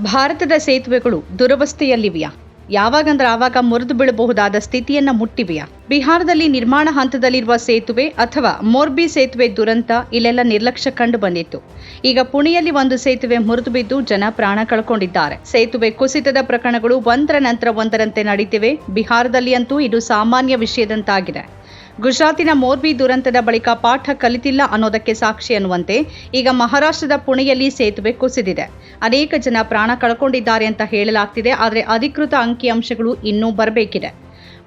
ಭಾರತದ ಸೇತುವೆಗಳು ದುರವಸ್ಥೆಯಲ್ಲಿವೆಯಾ? ಯಾವಾಗಂದ್ರೆ ಆವಾಗ ಮುರಿದು ಬೀಳಬಹುದಾದ ಸ್ಥಿತಿಯನ್ನ ಮುಟ್ಟಿವೆಯಾ? ಬಿಹಾರದಲ್ಲಿ ನಿರ್ಮಾಣ ಹಂತದಲ್ಲಿರುವ ಸೇತುವೆ ಅಥವಾ ಮೋರ್ಬಿ ಸೇತುವೆ ದುರಂತ ಇಲ್ಲೆಲ್ಲ ನಿರ್ಲಕ್ಷ್ಯ ಕಂಡು ಬಂದಿತ್ತು. ಈಗ ಪುಣೆಯಲ್ಲಿ ಒಂದು ಸೇತುವೆ ಮುರಿದು ಬಿದ್ದು ಜನ ಪ್ರಾಣ ಕಳ್ಕೊಂಡಿದ್ದಾರೆ. ಸೇತುವೆ ಕುಸಿತದ ಪ್ರಕರಣಗಳು ಒಂದರ ನಂತರ ಒಂದರಂತೆ ನಡೀತಿವೆ. ಬಿಹಾರದಲ್ಲಿ ಅಂತೂ ಇದು ಸಾಮಾನ್ಯ ವಿಷಯದಂತಾಗಿದೆ. ಗುಜರಾತಿನ ಮೋರ್ಬಿ ದುರಂತದ ಬಳಿಕ ಪಾಠ ಕಲಿತಿಲ್ಲ ಅನ್ನೋದಕ್ಕೆ ಸಾಕ್ಷಿ ಅನ್ನುವಂತೆ ಈಗ ಮಹಾರಾಷ್ಟ್ರದ ಪುಣೆಯಲ್ಲಿ ಸೇತುವೆ ಕುಸಿದಿದೆ. ಅನೇಕ ಜನ ಪ್ರಾಣ ಕಳ್ಕೊಂಡಿದ್ದಾರೆ ಅಂತ ಹೇಳಲಾಗ್ತಿದೆ, ಆದರೆ ಅಧಿಕೃತ ಅಂಕಿಅಂಶಗಳು ಇನ್ನೂ ಬರಬೇಕಿದೆ.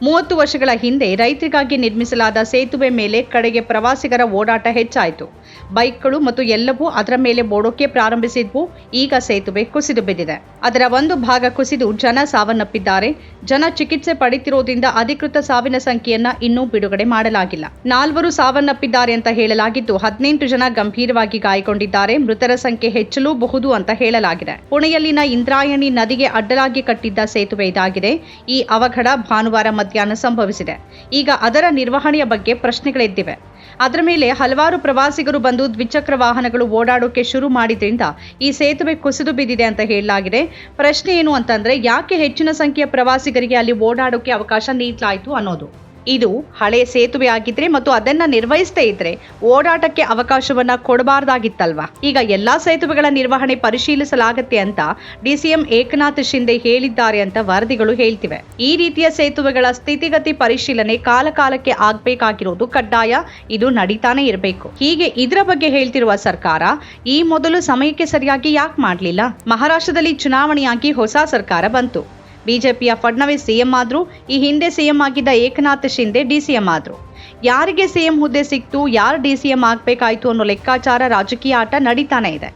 ಮೂವತ್ತು ವರ್ಷಗಳ ಹಿಂದೆ ರೈತರಿಗಾಗಿ ನಿರ್ಮಿಸಲಾದ ಸೇತುವೆ ಮೇಲೆ ಕಡೆಗೆ ಪ್ರವಾಸಿಗರ ಓಡಾಟ ಹೆಚ್ಚಾಯಿತು. ಬೈಕ್ಗಳು ಮತ್ತು ಎಲ್ಲವೂ ಅದರ ಮೇಲೆ ಓಡೋಕೆ ಪ್ರಾರಂಭಿಸಿದ್ವು. ಈಗ ಸೇತುವೆ ಕುಸಿದು ಬಿದ್ದಿದೆ. ಅದರ ಒಂದು ಭಾಗ ಕುಸಿದು ಜನ ಸಾವನ್ನಪ್ಪಿದ್ದಾರೆ. ಜನ ಚಿಕಿತ್ಸೆ ಪಡೆಯುತ್ತಿರುವುದರಿಂದ ಅಧಿಕೃತ ಸಾವಿನ ಸಂಖ್ಯೆಯನ್ನ ಇನ್ನೂ ಬಿಡುಗಡೆ ಮಾಡಲಾಗಿಲ್ಲ. ನಾಲ್ವರು ಸಾವನ್ನಪ್ಪಿದ್ದಾರೆ ಅಂತ ಹೇಳಲಾಗಿದ್ದು, ಹದಿನೆಂಟು ಜನ ಗಂಭೀರವಾಗಿ ಗಾಯಗೊಂಡಿದ್ದಾರೆ. ಮೃತರ ಸಂಖ್ಯೆ ಹೆಚ್ಚಲೂಬಹುದು ಅಂತ ಹೇಳಲಾಗಿದೆ. ಪುಣೆಯಲ್ಲಿನ ಇಂದ್ರಾಯಣಿ ನದಿಗೆ ಅಡ್ಡಲಾಗಿ ಕಟ್ಟಿದ್ದ ಸೇತುವೆ ಇದಾಗಿದೆ. ಈ ಅವಘಡ ಭಾನುವಾರ ಮಧ್ಯಾಹ್ನ ಸಂಭವಿಸಿದೆ. ಈಗ ಅದರ ನಿರ್ವಹಣೆಯ ಬಗ್ಗೆ ಪ್ರಶ್ನೆಗಳೆದ್ದಿವೆ. ಅದರ ಮೇಲೆ ಹಲವಾರು ಪ್ರವಾಸಿಗರು ಬಂದು ದ್ವಿಚಕ್ರ ವಾಹನಗಳು ಓಡಾಡೋಕೆ ಶುರು ಮಾಡಿದ್ರಿಂದ ಈ ಸೇತುವೆ ಕುಸಿದು ಬಿದ್ದಿದೆ ಅಂತ ಹೇಳಲಾಗಿದೆ. ಪ್ರಶ್ನೆ ಏನು ಅಂತಂದ್ರೆ, ಯಾಕೆ ಹೆಚ್ಚಿನ ಸಂಖ್ಯೆಯ ಪ್ರವಾಸಿಗರಿಗೆ ಅಲ್ಲಿ ಓಡಾಡೋಕೆ ಅವಕಾಶ ನೀಡಲಾಯಿತು ಅನ್ನೋದು. ಇದು ಹಳೆ ಸೇತುವೆ ಆಗಿದ್ರೆ ಮತ್ತು ಅದನ್ನ ನಿರ್ವಹಿಸದೇ ಇದ್ರೆ ಓಡಾಟಕ್ಕೆ ಅವಕಾಶವನ್ನ ಕೊಡಬಾರ್ದಾಗಿತ್ತಲ್ವಾ? ಈಗ ಎಲ್ಲಾ ಸೇತುವೆಗಳ ನಿರ್ವಹಣೆ ಪರಿಶೀಲಿಸಲಾಗತ್ತೆ ಅಂತ ಡಿಸಿಎಂ ಏಕನಾಥ್ ಶಿಂದೆ ಹೇಳಿದ್ದಾರೆ ಅಂತ ವರದಿಗಳು ಹೇಳ್ತಿವೆ. ಈ ರೀತಿಯ ಸೇತುವೆಗಳ ಸ್ಥಿತಿಗತಿ ಪರಿಶೀಲನೆ ಕಾಲಕಾಲಕ್ಕೆ ಆಗ್ಬೇಕಾಗಿರೋದು ಕಡ್ಡಾಯ. ಇದು ನಡೀತಾನೆ ಇರಬೇಕು. ಹೀಗೆ ಇದರ ಬಗ್ಗೆ ಹೇಳ್ತಿರುವ ಸರ್ಕಾರ, ಈ ಮೊದಲು ಸಮಯಕ್ಕೆ ಸರಿಯಾಗಿ ಯಾಕೆ ಮಾಡಲಿಲ್ಲ? ಮಹಾರಾಷ್ಟ್ರದಲ್ಲಿ ಚುನಾವಣೆಯಾಗಿ ಹೊಸ ಸರ್ಕಾರ ಬಂತು. ಬಿಜೆಪಿಯ ಫಡ್ನವೀಸ್ ಸಿಎಂ ಆದರೂ, ಈ ಹಿಂದೆ ಸಿಎಂ ಆಗಿದ್ದ ಏಕನಾಥ್ ಶಿಂದೆ ಡಿಸಿಎಂ ಆದರು. ಯಾರಿಗೆ ಸಿಎಂ ಹುದ್ದೆ ಸಿಕ್ತು, ಯಾರು ಡಿಸಿಎಂ ಆಗಬೇಕಾಯ್ತು ಅನ್ನೋ ಲೆಕ್ಕಾಚಾರ ರಾಜಕೀಯ ಆಟ ನಡೀತಾನೆ ಇದೆ.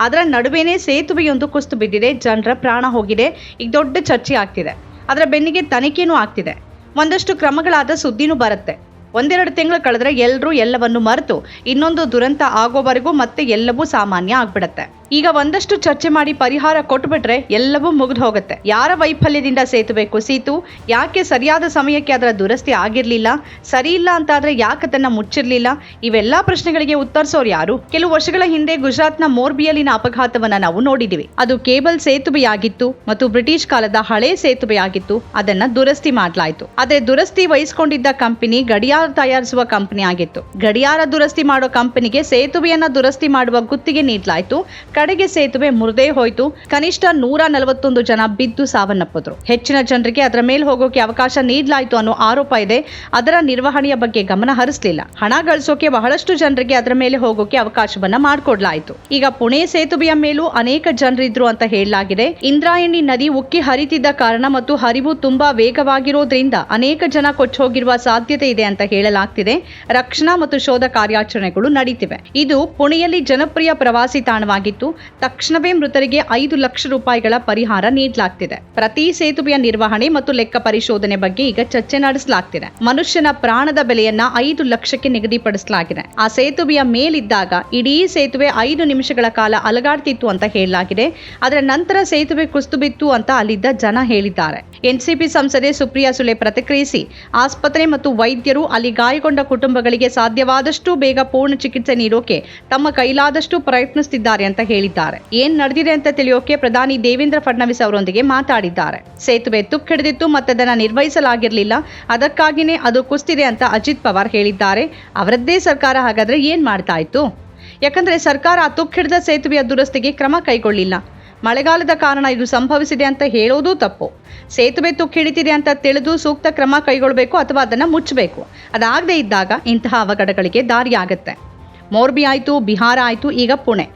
ಅದರ ನಡುವೆನೇ ಸೇತುವೆಯೊಂದು ಕುಸ್ತು ಬಿದ್ದಿದೆ, ಜನರ ಪ್ರಾಣ ಹೋಗಿದೆ, ಈಗ ದೊಡ್ಡ ಚರ್ಚೆ ಆಗ್ತಿದೆ. ಅದರ ಬೆನ್ನಿಗೆ ತನಿಖೆನೂ ಆಗ್ತಿದೆ. ಒಂದಷ್ಟು ಕ್ರಮಗಳಾದ ಸುದ್ದಿನೂ ಬರುತ್ತೆ. ಒಂದೆರಡು ತಿಂಗಳು ಕಳೆದ್ರೆ ಎಲ್ಲರೂ ಎಲ್ಲವನ್ನು ಮರೆತು, ಇನ್ನೊಂದು ದುರಂತ ಆಗೋವರೆಗೂ ಮತ್ತೆ ಎಲ್ಲವೂ ಸಾಮಾನ್ಯ ಆಗ್ಬಿಡತ್ತೆ. ಈಗ ಒಂದಷ್ಟು ಚರ್ಚೆ ಮಾಡಿ ಪರಿಹಾರ ಕೊಟ್ಬಿಟ್ರೆ ಎಲ್ಲವೂ ಮುಗಿದು ಹೋಗುತ್ತೆ. ಯಾರ ವೈಫಲ್ಯದಿಂದ ಸೇತುವೆ ಕುಸಿತು ಯಾಕೆ ಸರಿಯಾದ ಸಮಯಕ್ಕೆ ಅದರ ದುರಸ್ತಿ ಆಗಿರಲಿಲ್ಲ? ಸರಿ ಇಲ್ಲ ಅಂತಾದ್ರೆ ಯಾಕೆ ಅದನ್ನ ಮುಚ್ಚಿರಲಿಲ್ಲ? ಇವೆಲ್ಲ ಪ್ರಶ್ನೆಗಳಿಗೆ ಉತ್ತರಿಸೋರು ಯಾರು? ಕೆಲವು ವರ್ಷಗಳ ಹಿಂದೆ ಗುಜರಾತ್ನ ಮೋರ್ಬಿಯಲ್ಲಿನ ಅಪಘಾತವನ್ನ ನಾವು ನೋಡಿದಿವಿ. ಅದು ಕೇಬಲ್ ಸೇತುವೆಯಾಗಿತ್ತು ಮತ್ತು ಬ್ರಿಟಿಷ್ ಕಾಲದ ಹಳೆ ಸೇತುವೆಯಾಗಿತ್ತು. ಅದನ್ನ ದುರಸ್ತಿ ಮಾಡಲಾಯಿತು. ಆದರೆ ದುರಸ್ತಿ ವಹಿಸಿಕೊಂಡಿದ್ದ ಕಂಪನಿ ಗಡಿಯಾರ ತಯಾರಿಸುವ ಕಂಪನಿ ಆಗಿತ್ತು. ಗಡಿಯಾರ ದುರಸ್ತಿ ಮಾಡೋ ಕಂಪನಿಗೆ ಸೇತುವೆಯನ್ನ ದುರಸ್ತಿ ಮಾಡುವ ಗುತ್ತಿಗೆ ನೀಡಲಾಯಿತು. ಕಡೆಗೆ ಸೇತುವೆ ಮುರಿದೇ ಹೋಯ್ತು. ಕನಿಷ್ಠ ನೂರ ನಲವತ್ತೊಂದು ಜನ ಬಿದ್ದು ಸಾವನ್ನಪ್ಪಿದ್ರು. ಹೆಚ್ಚಿನ ಜನರಿಗೆ ಅದರ ಮೇಲೆ ಹೋಗೋಕೆ ಅವಕಾಶ ನೀಡಲಾಯಿತು ಅನ್ನೋ ಆರೋಪ ಇದೆ. ಅದರ ನಿರ್ವಹಣೆಯ ಬಗ್ಗೆ ಗಮನ ಹರಿಸಲಿಲ್ಲ. ಹಣ ಗಳಿಸೋಕೆ ಬಹಳಷ್ಟು ಜನರಿಗೆ ಅದರ ಮೇಲೆ ಹೋಗೋಕೆ ಅವಕಾಶವನ್ನ ಮಾಡಿಕೊಡ್ಲಾಯಿತು. ಈಗ ಪುಣೆ ಸೇತುವೆಯ ಮೇಲೂ ಅನೇಕ ಜನರಿದ್ರು ಅಂತ ಹೇಳಲಾಗಿದೆ. ಇಂದ್ರಾಯಣಿ ನದಿ ಉಕ್ಕಿ ಹರಿತಿದ್ದ ಕಾರಣ ಮತ್ತು ಹರಿವು ತುಂಬಾ ವೇಗವಾಗಿರೋದ್ರಿಂದ ಅನೇಕ ಜನ ಕೊಚ್ಚೋಗಿರುವ ಸಾಧ್ಯತೆ ಇದೆ ಅಂತ ಹೇಳಲಾಗ್ತಿದೆ. ರಕ್ಷಣಾ ಮತ್ತು ಶೋಧ ಕಾರ್ಯಾಚರಣೆಗಳು ನಡೀತಿವೆ. ಇದು ಪುಣೆಯಲ್ಲಿ ಜನಪ್ರಿಯ ಪ್ರವಾಸಿ ತಾಣವಾಗಿತ್ತು. ತಕ್ಷಣವೇ ಮೃತರಿಗೆ ಐದು ಲಕ್ಷ ರೂಪಾಯಿಗಳ ಪರಿಹಾರ ನೀಡಲಾಗ್ತಿದೆ. ಪ್ರತಿ ಸೇತುವೆಯ ನಿರ್ವಹಣೆ ಮತ್ತು ಲೆಕ್ಕ ಪರಿಶೋಧನೆ ಬಗ್ಗೆ ಈಗ ಚರ್ಚೆ ನಡೆಸಲಾಗ್ತಿದೆ. ಮನುಷ್ಯನ ಪ್ರಾಣದ ಬೆಲೆಯನ್ನ ಐದು ಲಕ್ಷಕ್ಕೆ ನಿಗದಿಪಡಿಸಲಾಗಿದೆ. ಆ ಸೇತುವೆಯ ಮೇಲಿದ್ದಾಗ ಇಡೀ ಸೇತುವೆ ಐದು ನಿಮಿಷಗಳ ಕಾಲ ಅಲಗಾಡ್ತಿತ್ತು ಅಂತ ಹೇಳಲಾಗಿದೆ. ಅದರ ನಂತರ ಸೇತುವೆ ಕುಸಿದು ಬಿತ್ತು ಅಂತ ಅಲ್ಲಿದ್ದ ಜನ ಹೇಳಿದ್ದಾರೆ. ಎನ್ಸಿಪಿ ಸಂಸದೆ ಸುಪ್ರಿಯಾ ಸುಳೆ ಪ್ರತಿಕ್ರಿಯಿಸಿ, ಆಸ್ಪತ್ರೆ ಮತ್ತು ವೈದ್ಯರು ಅಲ್ಲಿ ಗಾಯಗೊಂಡ ಕುಟುಂಬಗಳಿಗೆ ಸಾಧ್ಯವಾದಷ್ಟು ಬೇಗ ಪೂರ್ಣ ಚಿಕಿತ್ಸೆ ನೀಡೋಕೆ ತಮ್ಮ ಕೈಲಾದಷ್ಟು ಪ್ರಯತ್ನಿಸುತ್ತಿದ್ದಾರೆ ಅಂತ ಹೇಳಿದ್ದಾರೆ ಏನ್ ನಡೆದಿದೆ ಅಂತ ತಿಳಿಯೋಕೆ ಪ್ರಧಾನಿ ದೇವೇಂದ್ರ ಫಡ್ನವೀಸ್ ಅವರೊಂದಿಗೆ ಮಾತಾಡಿದ್ದಾರೆ. ಸೇತುವೆ ತುಕ್ಕಿಡಿದಿತ್ತು ಮತ್ತದನ್ನ ನಿರ್ವಹಿಸಲಾಗಿರಲಿಲ್ಲ. ಅದಕ್ಕಾಗಿನೇ ಅದು ಕುಸ್ತಿದೆ ಅಂತ ಅಜಿತ್ ಪವಾರ್ ಹೇಳಿದ್ದಾರೆ. ಅವರದ್ದೇ ಸರ್ಕಾರ, ಹಾಗಾದ್ರೆ ಏನ್ ಮಾಡ್ತಾ ಇತ್ತು ಯಾಕಂದ್ರೆ ಸರ್ಕಾರ ಆ ತುಕ್ಕಿಡಿದ ಸೇತುವೆಯ ದುರಸ್ತಿಗೆ ಕ್ರಮ ಕೈಗೊಳ್ಳಿಲ್ಲ. ಮಳೆಗಾಲದ ಕಾರಣ ಇದು ಸಂಭವಿಸಿದೆ ಅಂತ ಹೇಳೋದು ತಪ್ಪು. ಸೇತುವೆ ತುಕ್ಕಿಡಿತಿದೆ ಅಂತ ತಿಳಿದು ಸೂಕ್ತ ಕ್ರಮ ಕೈಗೊಳ್ಳಬೇಕು ಅಥವಾ ಅದನ್ನು ಮುಚ್ಚಬೇಕು. ಅದಾಗದೇ ಇದ್ದಾಗ ಇಂತಹ ಅವಘಡಗಳಿಗೆ ದಾರಿಯಾಗತ್ತೆ. ಮೋರ್ಬಿ ಆಯಿತು, ಬಿಹಾರ ಆಯಿತು, ಈಗ ಪುಣೆ.